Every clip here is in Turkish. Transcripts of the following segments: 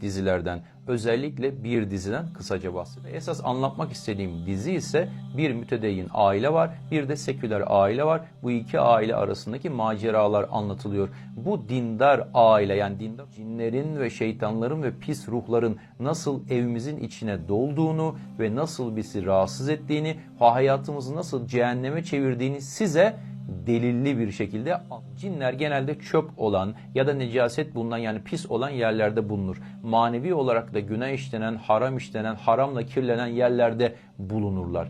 dizilerden özellikle bir diziden kısaca bahsedeyim. Esas anlatmak istediğim dizi ise bir mütedeyyin aile var, bir de seküler aile var. Bu iki aile arasındaki maceralar anlatılıyor. Bu dindar aile yani dindar cinlerin ve şeytanların ve pis ruhların nasıl evimizin içine dolduğunu ve nasıl bizi rahatsız ettiğini, hayatımızı nasıl cehenneme çevirdiğini size delilli bir şekilde cinler genelde çöp olan ya da necaset bulunan yani pis olan yerlerde bulunur. Manevi olarak da günah işlenen, haram işlenen, haramla kirlenen yerlerde bulunurlar.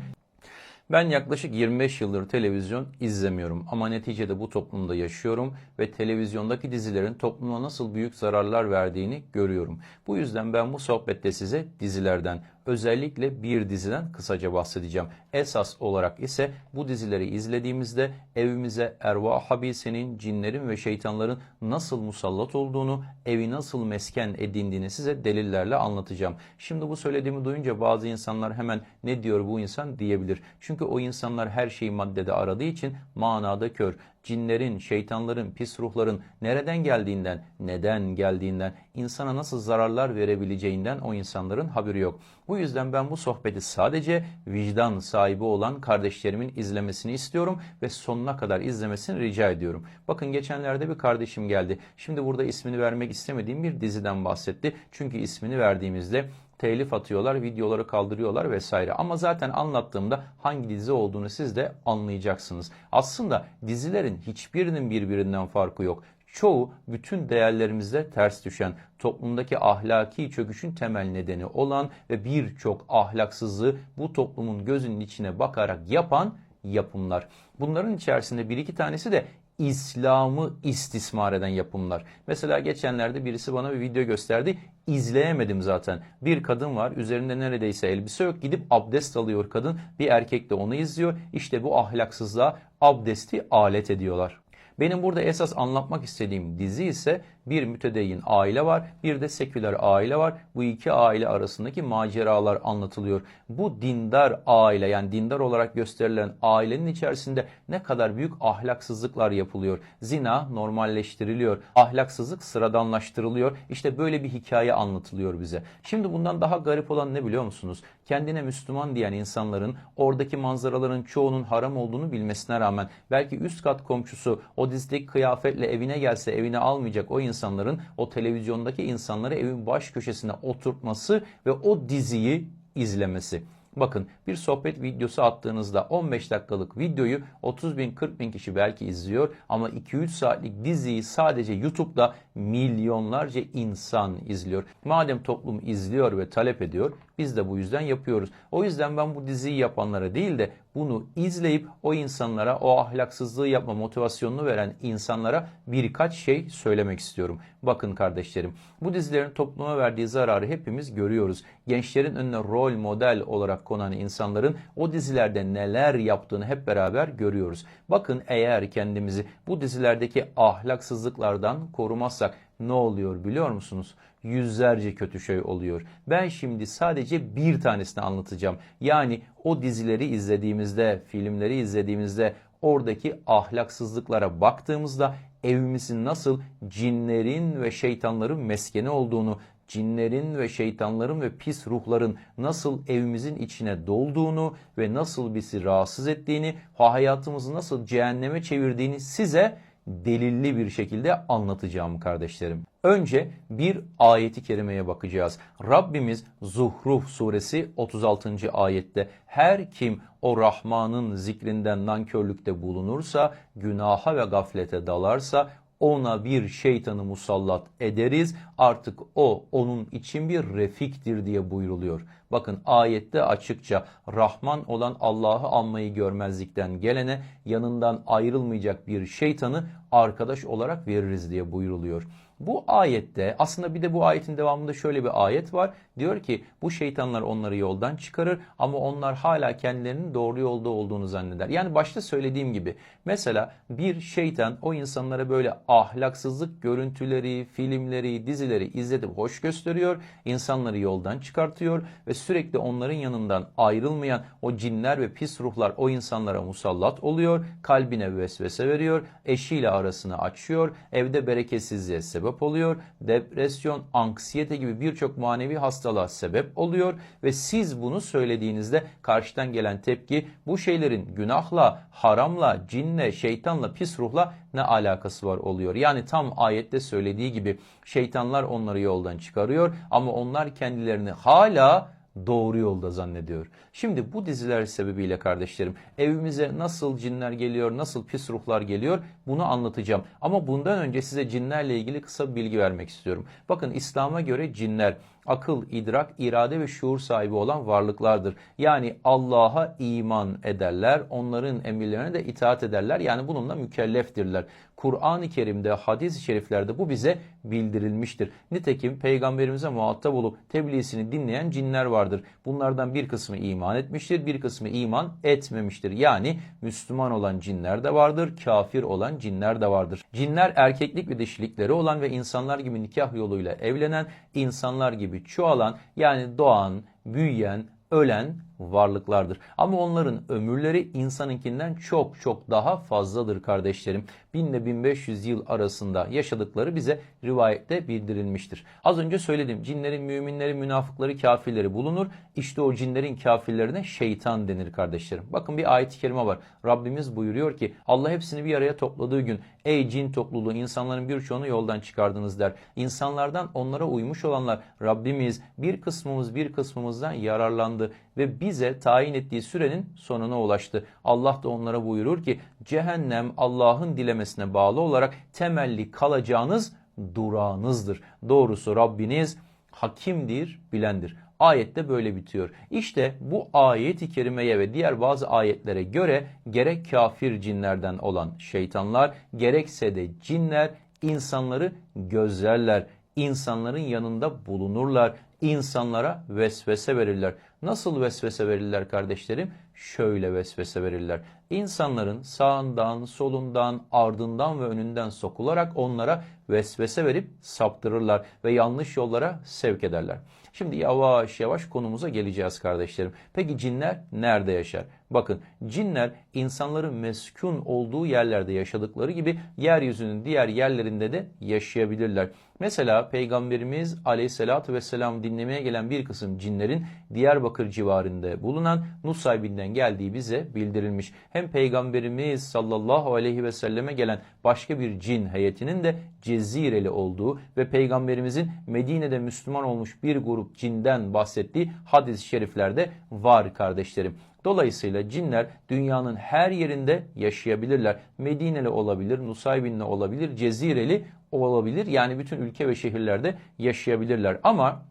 Ben yaklaşık 25 yıldır televizyon izlemiyorum ama neticede bu toplumda yaşıyorum ve televizyondaki dizilerin topluma nasıl büyük zararlar verdiğini görüyorum. Bu yüzden ben bu sohbette size dizilerden, özellikle bir diziden kısaca bahsedeceğim. Esas olarak ise bu dizileri izlediğimizde evimize ervah habisenin, cinlerin ve şeytanların nasıl musallat olduğunu, evi nasıl mesken edindiğini size delillerle anlatacağım. Şimdi bu söylediğimi duyunca bazı insanlar hemen ne diyor bu insan diyebilir. Çünkü o insanlar her şeyi maddede aradığı için manada kör cinlerin, şeytanların, pis ruhların nereden geldiğinden, neden geldiğinden, insana nasıl zararlar verebileceğinden o insanların haberi yok. Bu yüzden ben bu sohbeti sadece vicdan sahibi olan kardeşlerimin izlemesini istiyorum ve sonuna kadar izlemesini rica ediyorum. Bakın geçenlerde bir kardeşim geldi. Şimdi burada ismini vermek istemediğim bir diziden bahsetti. Çünkü ismini verdiğimizde telif atıyorlar, videoları kaldırıyorlar vesaire. Ama zaten anlattığımda hangi dizi olduğunu siz de anlayacaksınız. Aslında dizilerin hiçbirinin birbirinden farkı yok. Çoğu bütün değerlerimizde ters düşen, toplumdaki ahlaki çöküşün temel nedeni olan ve birçok ahlaksızlığı bu toplumun gözünün içine bakarak yapan yapımlar. Bunların içerisinde bir iki tanesi de İslam'ı istismar eden yapımlar. Mesela geçenlerde birisi bana bir video gösterdi. İzleyemedim zaten. Bir kadın var üzerinde neredeyse elbise yok gidip abdest alıyor kadın. Bir erkek de onu izliyor. İşte bu ahlaksızlığa abdesti alet ediyorlar. Benim burada esas anlatmak istediğim dizi ise bir mütedeyyin aile var, bir de seküler aile var. Bu iki aile arasındaki maceralar anlatılıyor. Bu dindar aile yani dindar olarak gösterilen ailenin içerisinde ne kadar büyük ahlaksızlıklar yapılıyor. Zina normalleştiriliyor, ahlaksızlık sıradanlaştırılıyor. İşte böyle bir hikaye anlatılıyor bize. Şimdi bundan daha garip olan ne biliyor musunuz? Kendine Müslüman diyen insanların oradaki manzaraların çoğunun haram olduğunu bilmesine rağmen belki üst kat komşusu o dizideki kıyafetle evine gelse evine almayacak o insanların o televizyondaki insanları evin baş köşesine oturtması ve o diziyi izlemesi. Bakın bir sohbet videosu attığınızda 15 dakikalık videoyu 30 bin 40 bin kişi belki izliyor ama 2-3 saatlik diziyi sadece YouTube'da milyonlarca insan izliyor. Madem toplum izliyor ve talep ediyor biz de bu yüzden yapıyoruz. O yüzden ben bu diziyi yapanlara değil de bunu izleyip o insanlara o ahlaksızlığı yapma motivasyonunu veren insanlara birkaç şey söylemek istiyorum. Bakın kardeşlerim bu dizilerin topluma verdiği zararı hepimiz görüyoruz. Gençlerin önüne rol model olarak konan insanların o dizilerde neler yaptığını hep beraber görüyoruz. Bakın eğer kendimizi bu dizilerdeki ahlaksızlıklardan korumazsak ne oluyor biliyor musunuz? Yüzlerce kötü şey oluyor. Ben şimdi sadece bir tanesini anlatacağım. Yani o dizileri izlediğimizde, filmleri izlediğimizde oradaki ahlaksızlıklara baktığımızda evimizin nasıl cinlerin ve şeytanların meskeni olduğunu, cinlerin ve şeytanların ve pis ruhların nasıl evimizin içine dolduğunu ve nasıl bizi rahatsız ettiğini, hayatımızı nasıl cehenneme çevirdiğini size delilli bir şekilde anlatacağım kardeşlerim. Önce bir ayeti kerimeye bakacağız. Rabbimiz Zuhruf suresi 36. ayette her kim o Rahman'ın zikrinden nankörlükte bulunursa, günaha ve gaflete dalarsa ona bir şeytanı musallat ederiz. Artık o onun için bir refiktir diye buyruluyor. Bakın ayette açıkça Rahman olan Allah'ı anmayı görmezlikten gelene yanından ayrılmayacak bir şeytanı arkadaş olarak veririz diye buyruluyor. Bu ayette aslında bir de bu ayetin devamında şöyle bir ayet var. Diyor ki bu şeytanlar onları yoldan çıkarır ama onlar hala kendilerinin doğru yolda olduğunu zanneder. Yani başta söylediğim gibi mesela bir şeytan o insanlara böyle ahlaksızlık görüntüleri, filmleri, dizileri izletip hoş gösteriyor. insanları yoldan çıkartıyor ve sürekli onların yanından ayrılmayan o cinler ve pis ruhlar o insanlara musallat oluyor. Kalbine vesvese veriyor. Eşiyle arasını açıyor. Evde bereketsizliğe sebep sebep oluyor. Depresyon, anksiyete gibi birçok manevi hastalığa sebep oluyor ve siz bunu söylediğinizde karşıdan gelen tepki bu şeylerin günahla, haramla, cinle, şeytanla, pis ruhla ne alakası var oluyor. Yani tam ayette söylediği gibi şeytanlar onları yoldan çıkarıyor ama onlar kendilerini hala doğru yolda zannediyor. Şimdi bu diziler sebebiyle kardeşlerim evimize nasıl cinler geliyor, nasıl pis ruhlar geliyor bunu anlatacağım. Ama bundan önce size cinlerle ilgili kısa bir bilgi vermek istiyorum. Bakın İslam'a göre cinler akıl, idrak, irade ve şuur sahibi olan varlıklardır. Yani Allah'a iman ederler, onların emirlerine de itaat ederler. Yani bununla mükelleftirler. Kur'an-ı Kerim'de, hadis-i şeriflerde bu bize bildirilmiştir. Nitekim peygamberimize muhatap olup tebliğsini dinleyen cinler vardır. Bunlardan bir kısmı iman etmiştir, bir kısmı iman etmemiştir. Yani Müslüman olan cinler de vardır, kafir olan cinler de vardır. Cinler erkeklik ve dişilikleri olan ve insanlar gibi nikah yoluyla evlenen, insanlar gibi çoğalan yani doğan, büyüyen, ölen varlıklardır. Ama onların ömürleri insanınkinden çok çok daha fazladır kardeşlerim. 1000 ile 1500 yıl arasında yaşadıkları bize rivayette bildirilmiştir. Az önce söyledim cinlerin müminleri, münafıkları, kafirleri bulunur. İşte o cinlerin kafirlerine şeytan denir kardeşlerim. Bakın bir ayet-i kerime var. Rabbimiz buyuruyor ki Allah hepsini bir araya topladığı gün ey cin topluluğu insanların birçoğunu yoldan çıkardınız der. İnsanlardan onlara uymuş olanlar Rabbimiz bir kısmımız bir kısmımızdan yararlandı ve bize tayin ettiği sürenin sonuna ulaştı. Allah da onlara buyurur ki cehennem Allah'ın dilemesine bağlı olarak temelli kalacağınız durağınızdır. Doğrusu Rabbiniz hakimdir, bilendir. Ayette böyle bitiyor. İşte bu ayet-i kerimeye ve diğer bazı ayetlere göre gerek kafir cinlerden olan şeytanlar gerekse de cinler insanları gözlerler. İnsanların yanında bulunurlar. insanlara vesvese verirler. Nasıl vesvese verirler kardeşlerim? Şöyle vesvese verirler. İnsanların sağından, solundan, ardından ve önünden sokularak onlara vesvese verip saptırırlar ve yanlış yollara sevk ederler. Şimdi yavaş yavaş konumuza geleceğiz kardeşlerim. Peki cinler nerede yaşar? Bakın cinler insanların meskun olduğu yerlerde yaşadıkları gibi yeryüzünün diğer yerlerinde de yaşayabilirler. Mesela Peygamberimiz aleyhissalatü vesselam dinlemeye gelen bir kısım cinlerin Diyarbakır civarında bulunan Nusaybin'den geldiği bize bildirilmiş. Hem Peygamberimiz sallallahu aleyhi ve selleme gelen başka bir cin heyetinin de Cezireli olduğu ve Peygamberimizin Medine'de Müslüman olmuş bir grup cinden bahsettiği hadis-i şeriflerde var kardeşlerim. Dolayısıyla cinler dünyanın her yerinde yaşayabilirler. Medineli olabilir, Nusaybinli olabilir, Cezireli olabilir. Yani bütün ülke ve şehirlerde yaşayabilirler. Ama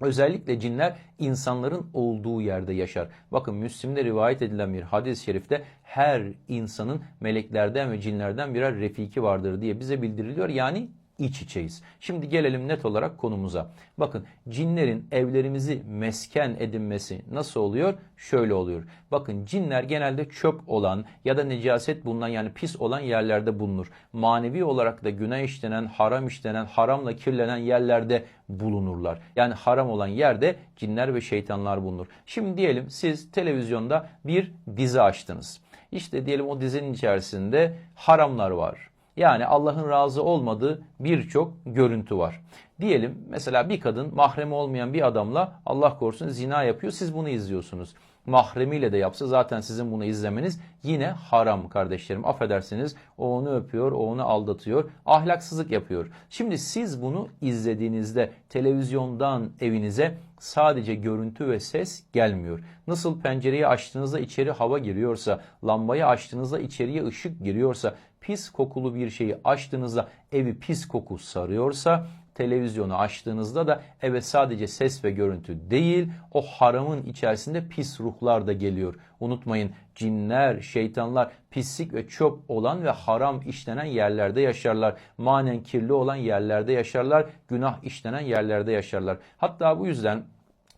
Özellikle cinler insanların olduğu yerde yaşar. Bakın Müslim'de rivayet edilen bir hadis-i şerifte her insanın meleklerden ve cinlerden birer refiki vardır diye bize bildiriliyor. Yani iç içeyiz. Şimdi gelelim net olarak konumuza. Bakın cinlerin evlerimizi mesken edinmesi nasıl oluyor? Şöyle oluyor. Bakın cinler genelde çöp olan ya da necaset bulunan yani pis olan yerlerde bulunur. Manevi olarak da günah işlenen, haram işlenen, haramla kirlenen yerlerde bulunurlar. Yani haram olan yerde cinler ve şeytanlar bulunur. Şimdi diyelim siz televizyonda bir dizi açtınız. İşte diyelim o dizinin içerisinde haramlar var yani Allah'ın razı olmadığı birçok görüntü var. Diyelim mesela bir kadın mahremi olmayan bir adamla Allah korusun zina yapıyor. Siz bunu izliyorsunuz. Mahremiyle de yapsa zaten sizin bunu izlemeniz yine haram kardeşlerim. Affedersiniz o onu öpüyor, o onu aldatıyor, ahlaksızlık yapıyor. Şimdi siz bunu izlediğinizde televizyondan evinize sadece görüntü ve ses gelmiyor. Nasıl pencereyi açtığınızda içeri hava giriyorsa, lambayı açtığınızda içeriye ışık giriyorsa, pis kokulu bir şeyi açtığınızda evi pis koku sarıyorsa televizyonu açtığınızda da eve sadece ses ve görüntü değil o haramın içerisinde pis ruhlar da geliyor. Unutmayın cinler, şeytanlar pislik ve çöp olan ve haram işlenen yerlerde yaşarlar. Manen kirli olan yerlerde yaşarlar. Günah işlenen yerlerde yaşarlar. Hatta bu yüzden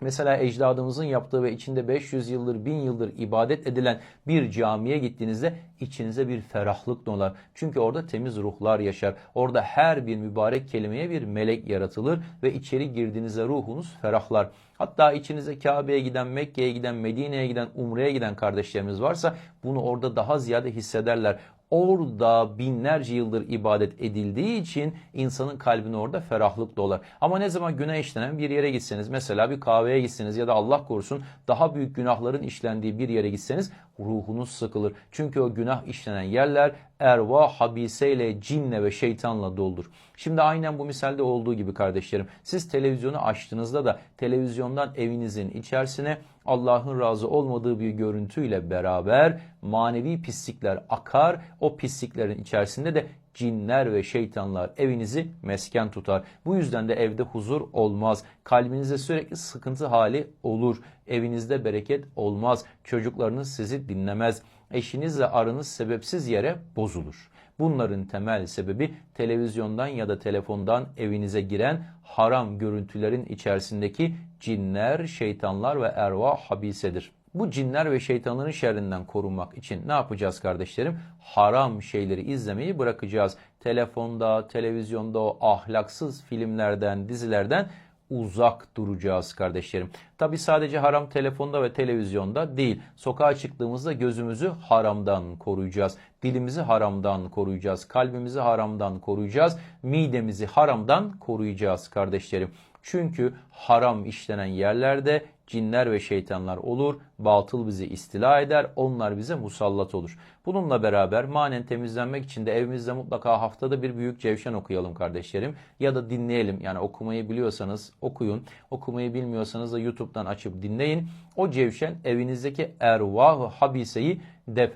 Mesela ecdadımızın yaptığı ve içinde 500 yıldır, 1000 yıldır ibadet edilen bir camiye gittiğinizde içinize bir ferahlık dolar. Çünkü orada temiz ruhlar yaşar. Orada her bir mübarek kelimeye bir melek yaratılır ve içeri girdiğinizde ruhunuz ferahlar. Hatta içinize Kabe'ye giden, Mekke'ye giden, Medine'ye giden, Umre'ye giden kardeşlerimiz varsa bunu orada daha ziyade hissederler orada binlerce yıldır ibadet edildiği için insanın kalbine orada ferahlık dolar. Ama ne zaman günah işlenen bir yere gitseniz mesela bir kahveye gitseniz ya da Allah korusun daha büyük günahların işlendiği bir yere gitseniz ruhunuz sıkılır. Çünkü o günah işlenen yerler erva habiseyle, cinle ve şeytanla doldur. Şimdi aynen bu misalde olduğu gibi kardeşlerim. Siz televizyonu açtığınızda da televizyondan evinizin içerisine Allah'ın razı olmadığı bir görüntüyle beraber manevi pislikler akar. O pisliklerin içerisinde de cinler ve şeytanlar evinizi mesken tutar. Bu yüzden de evde huzur olmaz. Kalbinizde sürekli sıkıntı hali olur. Evinizde bereket olmaz. Çocuklarınız sizi dinlemez. Eşinizle aranız sebepsiz yere bozulur. Bunların temel sebebi televizyondan ya da telefondan evinize giren haram görüntülerin içerisindeki cinler, şeytanlar ve ervah habisedir. Bu cinler ve şeytanların şerrinden korunmak için ne yapacağız kardeşlerim? Haram şeyleri izlemeyi bırakacağız. Telefonda, televizyonda o ahlaksız filmlerden, dizilerden uzak duracağız kardeşlerim. Tabi sadece haram telefonda ve televizyonda değil. Sokağa çıktığımızda gözümüzü haramdan koruyacağız. Dilimizi haramdan koruyacağız. Kalbimizi haramdan koruyacağız. Midemizi haramdan koruyacağız kardeşlerim. Çünkü haram işlenen yerlerde cinler ve şeytanlar olur, batıl bizi istila eder, onlar bize musallat olur. Bununla beraber manen temizlenmek için de evimizde mutlaka haftada bir büyük cevşen okuyalım kardeşlerim. Ya da dinleyelim yani okumayı biliyorsanız okuyun, okumayı bilmiyorsanız da YouTube'dan açıp dinleyin. O cevşen evinizdeki ervah habiseyi def.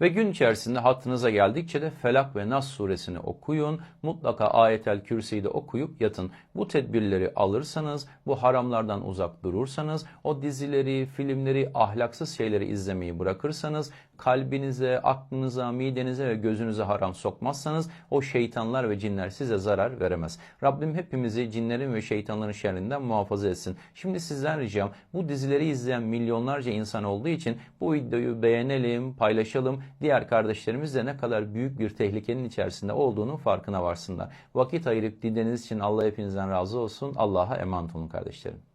Ve gün içerisinde hattınıza geldikçe de Felak ve Nas suresini okuyun. Mutlaka ayetel kürsiyi de okuyup yatın. Bu tedbirleri alırsanız, bu haramlardan uzak durursanız, o dizileri, filmleri, ahlaksız şeyleri izlemeyi bırakırsanız, kalbinize, aklınıza, midenize ve gözünüze haram sokmazsanız o şeytanlar ve cinler size zarar veremez. Rabbim hepimizi cinlerin ve şeytanların şerrinden muhafaza etsin. Şimdi sizden ricam bu dizileri izleyen milyonlarca insan olduğu için bu videoyu beğenelim, paylaşalım. Diğer kardeşlerimiz de ne kadar büyük bir tehlikenin içerisinde olduğunun farkına varsınlar. Vakit ayırıp dinlediğiniz için Allah hepinizden razı olsun. Allah'a emanet olun kardeşlerim.